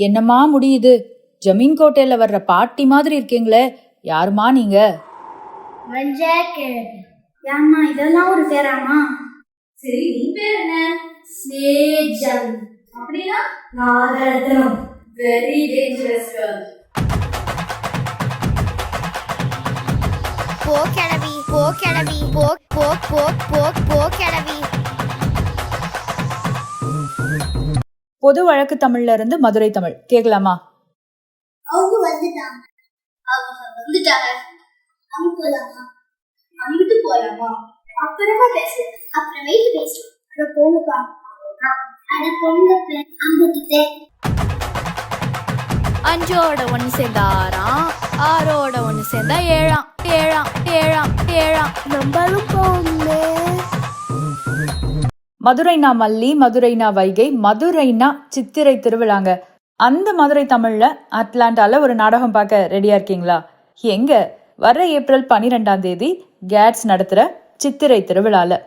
என்னம்மா முடியுது? ஜமீன் கோட்டையில வர்ற பாட்டி மாதிரி இருக்கீங்களே. யாருமா நீங்க? ஏம்மா இதெல்லாம் ஒரு பேராமா சரி நீ பேர் என்ன? ஸ்னேஜம் அப்படின்னா வெரி டேஞ்சரஸ் போ கிளவி போ கிளவி போ போ போ போ போ கிளவி பொது வழக்கு தமிழ்ல இருந்து மதுரை தமிழ். கேட்கலாமா அவங்க வந்துட்டாங்க. அவங்க வந்துட்டாங்க. நம்ம போலாமா? அங்கிட்டு போலாமா? அப்புறமா பேசு அப்புறம் வெயிட் பேசலாம் அட போங்கப்பா. அட போங்க. அங்கிட்டு அஞ்சோட ஒன்று சேர்ந்தா ஆறாம் ஆறோட ஒன்று சேர்ந்தா ஏழாம் ஏழாம் ஏழாம் ஏழாம். நம்மளும் போகுமே மதுரைனா மல்லி மதுரைனா வைகை மதுரைனா சித்திரை திருவிழாங்க. அந்த மதுரை தமிழ்ல அட்லாண்டால ஒரு நாடகம் பார்க்க ரெடியா இருக்கீங்களா? எங்க? வர ஏப்ரல் பனிரெண்டாம் தேதி கேட்ஸ் நடத்துற சித்திரை திருவிழால.